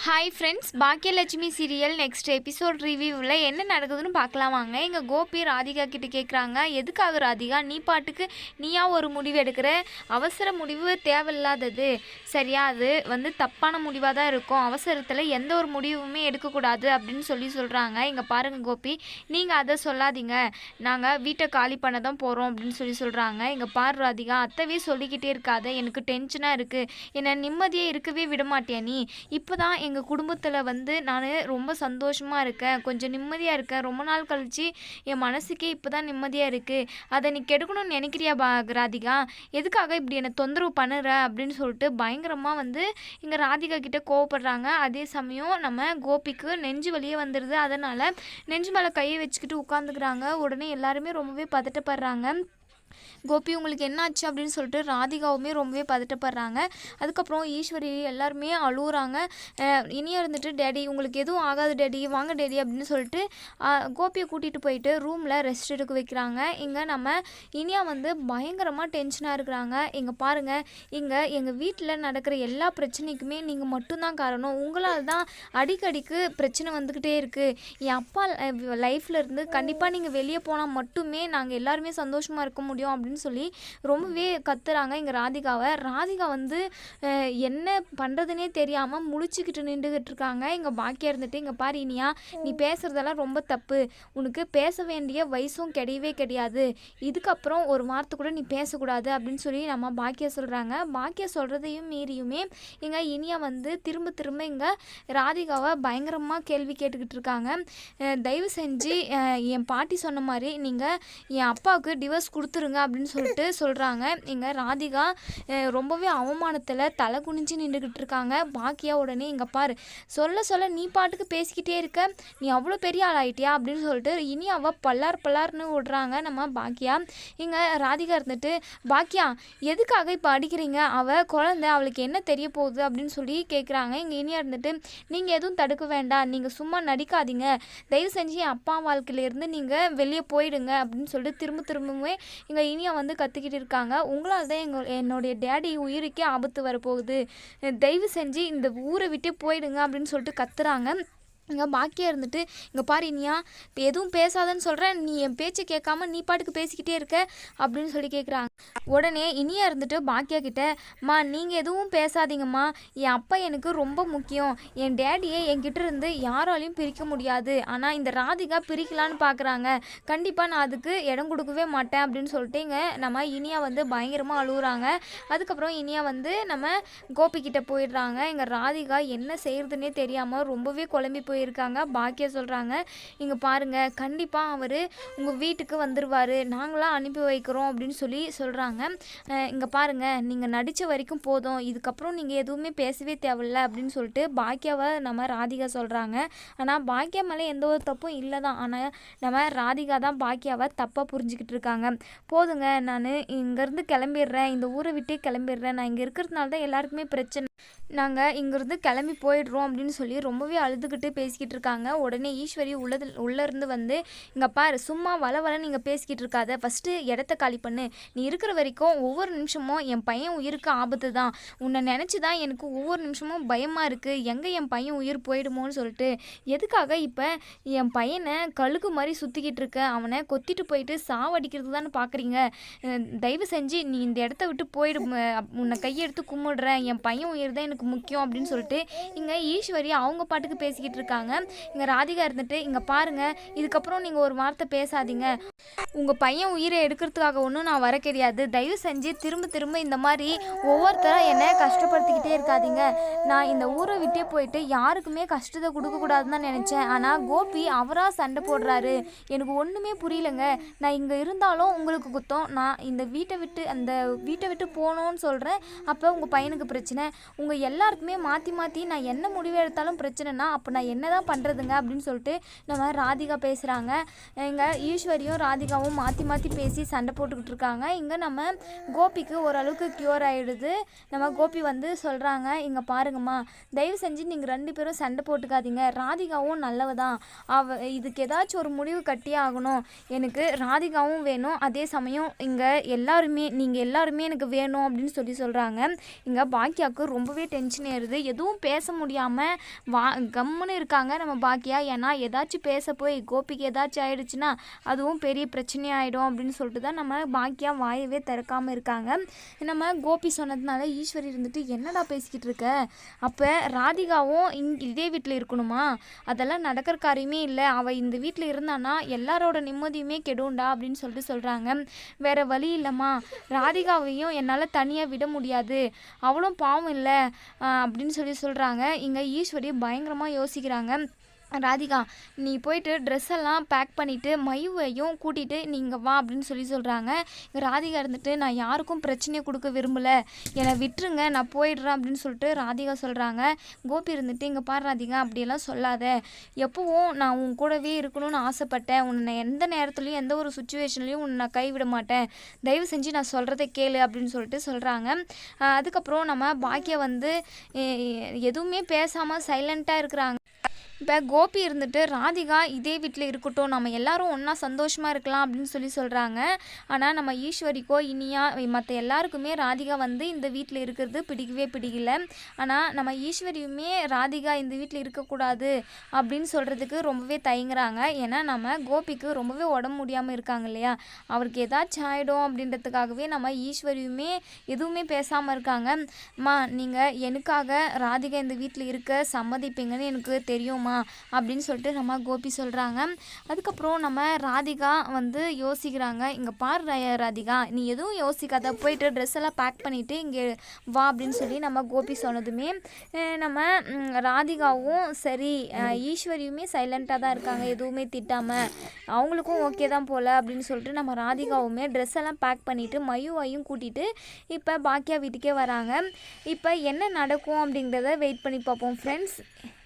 Hi friends Baakiyalakshmi serial next episode ரிவ்யூவில் என்ன நடக்குதுன்னு பார்க்கலாம் வாங்க. எங்கள் கோபி ராதிகா கிட்ட கேட்குறாங்க எதுக்காக ராதிகா? நீ பாட்டுக்கு நீயா ஒரு முடிவு எடுக்கிற? அவசர முடிவு தேவையில்லாதது. சரியா அது வந்து தப்பான முடிவாக தான் இருக்கும். அவசரத்தில் எந்த ஒரு முடிவுமே எடுக்கக்கூடாது அப்படின்னு சொல்லி சொல்கிறாங்க இங்கே பாருங்கள் கோபி நீங்கள் அதை சொல்லாதீங்க. நாங்கள் வீட்டை காலி பண்ண தான் போகிறோம் அப்படின்னு சொல்லி சொல்கிறாங்க இங்கே பாரு ராதிகா அத்தவே சொல்லிக்கிட்டே இருக்காத. எனக்கு டென்ஷனாக இருக்குது என்னை நிம்மதியே இருக்கவே விட மாட்டியா நீ? இப்போ தான் எங்கள் குடும்பத்தில் வந்து நான் ரொம்ப சந்தோஷமாக இருக்கேன். கொஞ்சம் நிம்மதியாக இருக்கேன். ரொம்ப நாள் கழித்து என் மனசுக்கே இப்போ தான் நிம்மதியாக இருக்குது அதை நீ கெடுக்கணும்னு நினைக்கிறியா பா ராதிகா? எதுக்காக இப்படி என்னை தொந்தரவு பண்ணுற? அப்படின்னு சொல்லிட்டு பயங்கரமாக வந்து இங்கே ராதிகா கிட்டே கோவப்படுறாங்க. அதே சமயம் நம்ம கோபிக்கு நெஞ்சு வலியே வந்துடுது அதனால் நெஞ்சு மேலே கையை வச்சுக்கிட்டு உட்காந்துக்கிறாங்க உடனே எல்லாருமே ரொம்பவே பதட்டப்படுறாங்க. கோபி உங்களுக்கு என்னாச்சு அப்படின்னு சொல்லிட்டு ராதிகாவுமே ரொம்பவே பதட்டப்படுறாங்க. அதுக்கப்புறம் ஈஸ்வரி எல்லாருமே அழுகுறாங்க இனியா இருந்துட்டு டேடி உங்களுக்கு எதுவும் ஆகாது டேடி வாங்க டேடி அப்படின்னு சொல்லிட்டு கோபியை கூட்டிகிட்டு போயிட்டு ரூமில் ரெஸ்ட் எடுக்க வைக்கிறாங்க. இங்கே நம்ம இனியா வந்து பயங்கரமாக டென்ஷனாக இருக்கிறாங்க. இங்கே பாருங்கள் இங்கே எங்கள் வீட்டில் நடக்கிற எல்லா பிரச்சனைக்குமே நீங்கள் மட்டும்தான் காரணம். உங்களால் தான் அடிக்கடிக்கு பிரச்சனை வந்துக்கிட்டே இருக்குது என் அப்பா லைஃப்பில் இருந்து கண்டிப்பாக நீங்கள் வெளியே போனால் மட்டுமே நாங்கள் எல்லாருமே சந்தோஷமாக இருக்க முடியும். அப்படின்னு சொல்லி ரொம்பவே கத்துறாங்க இங்கே ராதிகாவை. ராதிகா வந்து என்ன பண்ணுறதுனே தெரியாமல் முழிச்சுக்கிட்டு நின்றுக்கிட்டு இருக்காங்க. இங்கே பாக்கியா இருந்துட்டு இங்கே பாரு இனியா நீ பேசுகிறதெல்லாம் ரொம்ப தப்பு. உனக்கு பேச வேண்டிய வயசும் கிடையவே கிடையாது. இதுக்கப்புறம் ஒரு வார்த்தை கூட நீ பேசக்கூடாது. அப்படின்னு சொல்லி நம்ம பாக்கியா சொல்கிறாங்க பாக்கியா சொல்கிறதையும் மீறியுமே இங்கே இனியா வந்து திரும்ப திரும்ப இங்கே ராதிகாவை பயங்கரமாக கேள்வி கேட்டுக்கிட்டு இருக்காங்க. தயவு செஞ்சு என் பாட்டி சொன்ன மாதிரி நீங்கள் என் அப்பாவுக்கு டிவோர்ஸ் கொடுத்துருங்க. அப்படின்னு சொல்லிட்டு சொல்கிறாங்க இங்கே ராதிகா ரொம்பவே அவமானத்தில் தலை குனிஞ்சு நின்றுக்கிட்டு இருக்காங்க. பாக்கியா உடனே இங்கே பாரு சொல்ல சொல்ல நீ பாட்டுக்கு பேசிக்கிட்டே இருக்க. நீ அவ்வளோ பெரிய ஆள் அப்படின்னு சொல்லிட்டு இனி அவள் பல்லார் பல்லார்னு விடுறாங்க நம்ம பாக்கியா. இங்கே ராதிகா இருந்துட்டு பாக்கியா எதுக்காக இப்போ அடிக்கிறீங்க? அவள் குழந்த அவளுக்கு என்ன தெரிய போகுது? அப்படின்னு சொல்லி கேட்குறாங்க இங்கே இனியா இருந்துட்டு நீங்கள் எதுவும் தடுக்க வேண்டாம். நீங்கள் சும்மா நடிக்காதீங்க. தயவு செஞ்சு என் அப்பா வாழ்க்கையிலேருந்து நீங்கள் வெளியே போயிடுங்க. அப்படின்னு சொல்லிட்டு திரும்ப திரும்பவே எங்கள் இனியா வந்து கற்றுக்கிட்டு இருக்காங்க. உங்களால் தான் எங்கள் என்னுடைய டேடி உயிருக்கே ஆபத்து வரப்போகுது. தயவு செஞ்சு இந்த ஊரை விட்டே போயிடுங்க அப்படின்னு சொல்லிட்டு கத்துறாங்க. இங்கே பாக்கியா இருந்துட்டு இங்கே பாரு இனியா இப்போ எதுவும் பேசாதன்னு சொல்கிறேன் நீ என் பேச்சை கேட்காம நீ பாட்டுக்கு பேசிக்கிட்டே இருக்க அப்படின்னு சொல்லி கேட்குறாங்க உடனே இனியா இருந்துட்டு பாக்கியா கிட்ட மா நீங்கள் எதுவும் பேசாதீங்கம்மா. என் அப்பா எனக்கு ரொம்ப முக்கியம். என் டேடியை என்கிட்ட இருந்து யாராலையும் பிரிக்க முடியாது. ஆனால் இந்த ராதிகா பிரிக்கலான்னு பார்க்குறாங்க கண்டிப்பாக நான் அதுக்கு இடம் கொடுக்கவே மாட்டேன் அப்படின்னு சொல்லிட்டு இங்கே நம்ம இனியா வந்து பயங்கரமாக அழுகுறாங்க அதுக்கப்புறம் இனியா வந்து நம்ம கோபிக்கிட்ட போயிடுறாங்க. எங்கள் ராதிகா என்ன செய்கிறதுனே தெரியாமல் ரொம்பவே குழம்பி போயிருக்காங்க. பாக்கியா சொல்கிறாங்க இங்கே பாருங்கள் கண்டிப்பாக அவர் உங்கள் வீட்டுக்கு வந்துடுவார் நாங்களாம் அனுப்பி வைக்கிறோம் அப்படின்னு சொல்லி சொல்கிறாங்க இங்கே பாருங்கள் நீங்கள் நடித்த வரைக்கும் போதும். இதுக்கப்புறம் நீங்கள் எதுவுமே பேசவே தேவையில்ல அப்படின்னு சொல்லிட்டு பாக்கியாவை நம்ம ராதிகா சொல்கிறாங்க ஆனால் பாக்கியா மேலே எந்த ஒரு தப்பும் இல்லை தான் ஆனால் நம்ம ராதிகா தான் பாக்கியாவை தப்பாக புரிஞ்சுக்கிட்டு இருக்காங்க. போதுங்க நான் இங்கேருந்து கிளம்பிடுறேன். இந்த ஊரை விட்டே கிளம்பிடுறேன். நான் இங்கே இருக்கிறதுனால தான் எல்லாருக்குமே பிரச்சனை. நாங்கள் இங்கேருந்து கிளம்பி போயிடுறோம் அப்படின்னு சொல்லி ரொம்பவே அழுதுகிட்டு பேசிக்கிட்டு இருக்காங்க உடனே ஈஸ்வரி உள்ளது உள்ளேருந்து வந்து இங்கே பாரு சும்மா வள வள நீங்கள் பேசிக்கிட்டு இருக்காத ஃபஸ்ட்டு இடத்த காலி பண்ணு. நீ இருக்கிற வரைக்கும் ஒவ்வொரு நிமிஷமும் என் பையன் உயிருக்கு ஆபத்து தான். உன்னை நினச்சி தான் எனக்கு ஒவ்வொரு நிமிஷமும் பயமாக இருக்குது எங்கே என் பையன் உயிர் போயிடுமோன்னு சொல்லிட்டு எதுக்காக இப்போ என் பையனை கழுகு மாதிரி சுற்றிக்கிட்டு இருக்க அவனை கொத்திட்டு போயிட்டு சாவடிக்கிறது தானே பார்க்குறீங்க தயவு செஞ்சு நீ இந்த இடத்த விட்டு போயிடு உன்னை கையெடுத்து கும்பிடுறேன். என் பையன் உயிர் தான் எனக்கு முக்கியம் அப்படின்னு சொல்லிட்டு இங்கே ஈஸ்வரி அவங்க பாட்டுக்கு பேசிக்கிட்டு இருக்காங்க இங்கே ராதிகா இருந்துட்டு இங்கே பாருங்கள் இதுக்கப்புறம் நீங்கள் ஒரு வார்த்தை பேசாதீங்க. உங்கள் பையன் உயிரை எடுக்கிறதுக்காக ஒன்றும் நான் வர கிடையாது. தயவு செஞ்சு திரும்ப திரும்ப இந்த மாதிரி ஒவ்வொருத்தரும் என்னை கஷ்டப்படுத்திக்கிட்டே இருக்காதீங்க. நான் இந்த ஊரை விட்டே போயிட்டு யாருக்குமே கஷ்டத்தை கொடுக்கக்கூடாதுன்னு தான் நினச்சேன். ஆனால் கோபி அவராக சண்டை போடுறாரு. எனக்கு ஒன்றுமே புரியலங்க. நான் இங்கே இருந்தாலும் உங்களுக்கு குத்தம். நான் இந்த வீட்டை விட்டு அந்த வீட்டை விட்டு போகணும்னு சொல்கிறேன் அப்போ உங்கள் பையனுக்கு பிரச்சனை. உங்கள் எல்லாருக்குமே மாற்றி மாற்றி நான் என்ன முடிவு எடுத்தாலும் பிரச்சனைனா அப்போ நான் என்ன என்ன தான் பண்ணுறதுங்க அப்படின்னு சொல்லிட்டு நம்ம ராதிகா பேசுகிறாங்க இங்கே ஈஸ்வரியும் ராதிகாவும் மாற்றி மாற்றி பேசி சண்டை போட்டுக்கிட்டு இருக்காங்க. இங்கே நம்ம கோபிக்கு ஓரளவுக்கு க்யூர் ஆகிடுது நம்ம கோபி வந்து சொல்கிறாங்க இங்கே பாருங்கம்மா தயவு செஞ்சு நீங்கள் ரெண்டு பேரும் சண்டை போட்டுக்காதீங்க. ராதிகாவும் நல்லவ தான் அவ இதுக்கு ஏதாச்சும் ஒரு முடிவு கட்டியே ஆகணும். எனக்கு ராதிகாவும் வேணும். அதே சமயம் இங்கே எல்லாருமே நீங்கள் எல்லாருமே எனக்கு வேணும் அப்படின்னு சொல்லி சொல்கிறாங்க இங்கே பாக்கியாவுக்கு ரொம்பவே டென்ஷன் ஏறுது. எதுவும் பேச முடியாமல் வா கம்முன்னு இருக்காங்க. நம்ம பாக்கியா ஏன்னா ஏதாச்சும் பேச போய் கோபிக்கு ஏதாச்சும் ஆயிடுச்சுன்னா அதுவும் பெரிய பிரச்சனையாயிடும் அப்படின்னு சொல்லிட்டு தான் நம்ம பாக்கியா வாயவே திறக்காமல் இருக்காங்க. நம்ம கோபி சொன்னதுனால ஈஸ்வரி இருந்துட்டு என்னடா பேசிக்கிட்டு இருக்க? அப்போ ராதிகாவும் இங் இதே வீட்டில் இருக்கணுமா? அதெல்லாம் நடக்கிற காரியமே இல்லை. அவள் இந்த வீட்டில் இருந்தானா எல்லாரோட நிம்மதியுமே கெடுண்டா அப்படின்னு சொல்லிட்டு சொல்கிறாங்க வேற வழி இல்லைம்மா. ராதிகாவையும் என்னால் தனியாக விட முடியாது. அவளும் பாவம் இல்லை அப்படின்னு சொல்லி சொல்கிறாங்க இங்கே ஈஸ்வரி பயங்கரமாக யோசிக்கிறாங்க. ராதிகா நீ போயிட்டு ட்ரெஸ் எல்லாம் பேக் பண்ணிவிட்டு மைவையும் கூட்டிகிட்டு நீங்கள் வா அப்படின்னு சொல்லி சொல்கிறாங்க ராதிகா இருந்துட்டு நான் யாருக்கும் பிரச்சனையை கொடுக்க விரும்பலை. என்னை விட்டுருங்க நான் போயிடுறேன் அப்படின்னு சொல்லிட்டு ராதிகா சொல்கிறாங்க கோபி இருந்துட்டு இங்கே பாரு ராதிகா அப்படியெல்லாம் சொல்லாத. எப்போவும் நான் உன் கூடவே இருக்கணும்னு ஆசைப்பட்டேன். உன்னை எந்த நேரத்துலையும் எந்த ஒரு சுச்சுவேஷன்லையும் உன்னை நான் கைவிட மாட்டேன். தயவு செஞ்சு நான் சொல்கிறத கேளு அப்படின்னு சொல்லிட்டு சொல்கிறாங்க அதுக்கப்புறம் நம்ம பாக்கியா வந்து எதுவுமே பேசாமல் சைலண்ட்டாக இருக்கிறாங்க. இப்போ கோபி இருந்துட்டு ராதிகா இதே வீட்டில் இருக்கட்டும் நம்ம எல்லாரும் ஒன்றா சந்தோஷமாக இருக்கலாம் அப்படின்னு சொல்லி சொல்கிறாங்க ஆனால் நம்ம ஈஸ்வரிக்கோ இனியா மற்ற எல்லாருக்குமே ராதிகா வந்து இந்த வீட்டில் இருக்கிறது பிடிக்கவே பிடிக்கல. ஆனால் நம்ம ஈஸ்வரியுமே ராதிகா இந்த வீட்டில் இருக்கக்கூடாது அப்படின்னு சொல்கிறதுக்கு ரொம்பவே தயங்குறாங்க. ஏன்னா நம்ம கோபிக்கு ரொம்பவே உடம்பு முடியாமல் இருக்காங்க இல்லையா? அவருக்கு ஏதாச்சும் ஆகிடும் அப்படின்றதுக்காகவே நம்ம ஈஸ்வரியுமே எதுவுமே பேசாமல் இருக்காங்க. அம்மா நீங்கள் எனக்காக ராதிகா இந்த வீட்டில் இருக்க சம்மதிப்பீங்கன்னு எனக்கு தெரியுமா அப்படின்னு சொல்லிட்டு நம்ம கோபி சொல்கிறாங்க அதுக்கப்புறம் நம்ம ராதிகா வந்து யோசிக்கிறாங்க. இங்கே பார் ரா- ராதிகா நீ எதுவும் யோசிக்காத. போயிட்டு ட்ரெஸ் எல்லாம் பேக் பண்ணிவிட்டு இங்கே வா அப்படின்னு சொல்லி நம்ம கோபி சொன்னதுமே நம்ம ராதிகாவும் சரி ஈஸ்வரியுமே சைலண்ட்டாக தான் இருக்காங்க. எதுவுமே திட்டாமல் அவங்களுக்கும் ஓகே தான் போல் அப்படின்னு சொல்லிட்டு நம்ம ராதிகாவுமே ட்ரெஸ் எல்லாம் பேக் பண்ணிவிட்டு மயுவையும் கூட்டிகிட்டு இப்போ பாக்கியா வீட்டுக்கே வராங்க. இப்போ என்ன நடக்கும் அப்படிங்கிறத வெயிட் பண்ணி பார்ப்போம் ஃப்ரெண்ட்ஸ்